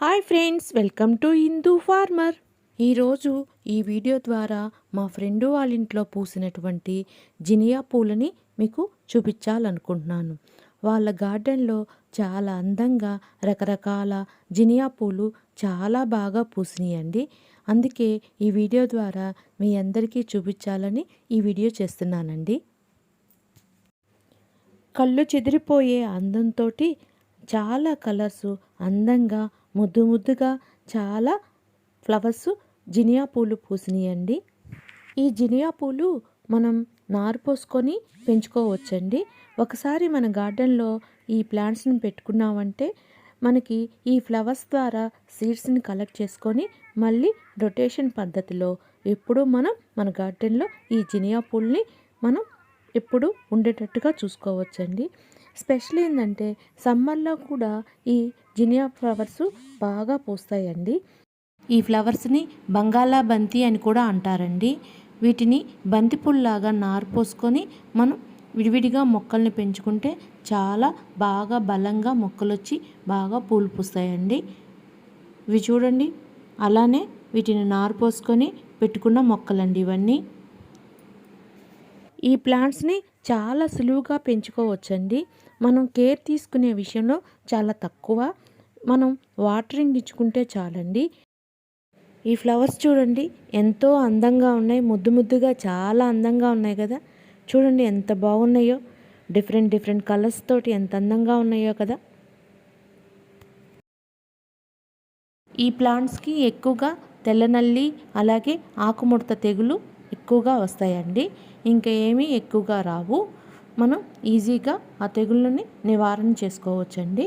Hi friends welcome to Hindu farmer. ఈరోజు ఈ video ద్వారా మా ఫ్రెండు వాళ్ళ ఇంట్లో పూసినటువంటి జినియా పూలని మీకు చూపించాలనుకుంటున్నాను. వాళ్ళ గార్డెన్లో చాలా అందంగా రకరకాల జినియా పూలు చాలా బాగా పూసినాయండి. అందుకే ఈ వీడియో ద్వారా మీ అందరికీ చూపించాలని ఈ వీడియో చేస్తున్నానండి. కళ్ళు చెదిరిపోయే అందంతో చాలా కలర్స్ అందంగా ముద్దు ముద్దుగా చాలా ఫ్లవర్స్ జినియా పూలు పూసినాయండి. ఈ జినియా పూలు మనం నారు పోసుకొని పెంచుకోవచ్చండి. ఒకసారి మన గార్డెన్లో ఈ ప్లాంట్స్ని పెట్టుకున్నామంటే మనకి ఈ ఫ్లవర్స్ ద్వారా సీడ్స్ని కలెక్ట్ చేసుకొని మళ్ళీ రొటేషన్ పద్ధతిలో ఎప్పుడూ మనం మన గార్డెన్లో ఈ జినియా పూల్ని మనం ఎప్పుడు ఉండేటట్టుగా చూసుకోవచ్చండి. స్పెషల్ ఏంటంటే సమ్మర్లో కూడా ఈ జినియా ఫ్లవర్స్ బాగా పూస్తాయండి. ఈ ఫ్లవర్స్ని బంగాళా బంతి అని కూడా అంటారండి. వీటిని బంతిపూల్లాగా నారు పోసుకొని మనం విడివిడిగా మొక్కల్ని పెంచుకుంటే చాలా బాగా బలంగా మొక్కలు వచ్చి బాగా పూలు పూస్తాయండి. ఇవి చూడండి. అలానే వీటిని నారు పోసుకొని పెట్టుకున్న మొక్కలండి ఇవన్నీ. ఈ ప్లాంట్స్ని చాలా సులువుగా పెంచుకోవచ్చండి. మనం కేర్ తీసుకునే విషయంలో చాలా తక్కువ. మనం వాటరింగ్ ఇచ్చుకుంటే చాలండి. ఈ ఫ్లవర్స్ చూడండి ఎంతో అందంగా ఉన్నాయి. ముద్దు ముద్దుగా చాలా అందంగా ఉన్నాయి కదా. చూడండి ఎంత బాగున్నాయో. డిఫరెంట్ డిఫరెంట్ కలర్స్ తోటి ఎంత అందంగా ఉన్నాయో కదా. ఈ ప్లాంట్స్కి ఎక్కువగా తెల్లనల్లి అలాగే ఆకుముడత తెగులు ఎక్కువగా వస్తాయండి. ఇంకా ఏమీ ఎక్కువగా రావు. మనం ఈజీగా ఆ తెగుళ్ళని నివారణ చేసుకోవచ్చండి.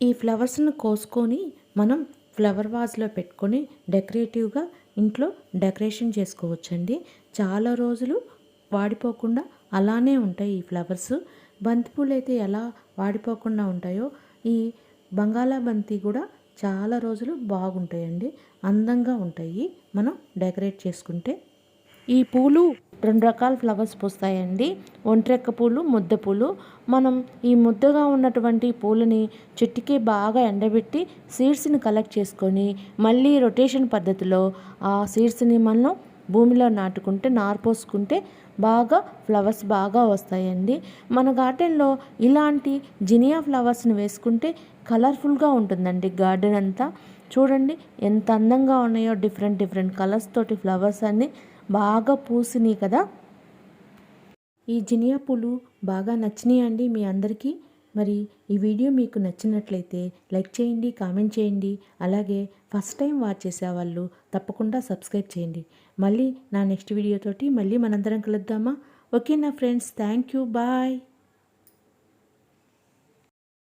ఈ ఫ్లవర్స్ను కోసుకొని మనం ఫ్లవర్ వాజ్లో పెట్టుకొని డెకరేటివ్గా ఇంట్లో డెకరేషన్ చేసుకోవచ్చండి. చాలా రోజులు వాడిపోకుండా అలానే ఉంటాయి ఈ ఫ్లవర్స్. బంతిపూలు అయితే ఎలా వాడిపోకుండా ఉంటాయో ఈ బంగాళాబంతి కూడా చాలా రోజులు బాగుంటాయండి. అందంగా ఉంటాయి. మనం డెకరేట్ చేసుకుంటే. ఈ పూలు రెండు రకాల ఫ్లవర్స్ పూస్తాయండి. ఒంట్రెక్క పూలు ముద్ద పూలు. మనం ఈ ముద్దగా ఉన్నటువంటి పూలని చెట్టుకి బాగా ఎండబెట్టి సీడ్స్ని కలెక్ట్ చేసుకొని మళ్ళీ రొటేషన్ పద్ధతిలో ఆ సీడ్స్ని మనం భూమిలో నాటుకుంటే నారు పోసుకుంటే బాగా ఫ్లవర్స్ బాగా వస్తాయండి. మన గార్డెన్లో ఇలాంటి జినియా ఫ్లవర్స్ని వేసుకుంటే కలర్ఫుల్గా ఉంటుందండి గార్డెన్ అంతా. చూడండి ఎంత అందంగా ఉన్నాయో డిఫరెంట్ డిఫరెంట్ కలర్స్ తోటి ఫ్లవర్స్ అన్నీ బాగా పూసినాయి కదా. ఈ జినియా పూలు బాగా నచ్చినాయి అండి మీ అందరికీ. మరి ఈ వీడియో మీకు నచ్చినట్లయితే లైక్ చేయండి కామెంట్ చేయండి. అలాగే ఫస్ట్ టైం వాచ్ చేసే వాళ్ళు తప్పకుండా సబ్స్క్రైబ్ చేయండి. మళ్ళీ నా నెక్స్ట్ వీడియోతోటి మళ్ళీ మనందరం కలుద్దామా? ఓకే నా ఫ్రెండ్స్ థ్యాంక్ యూ బాయ్.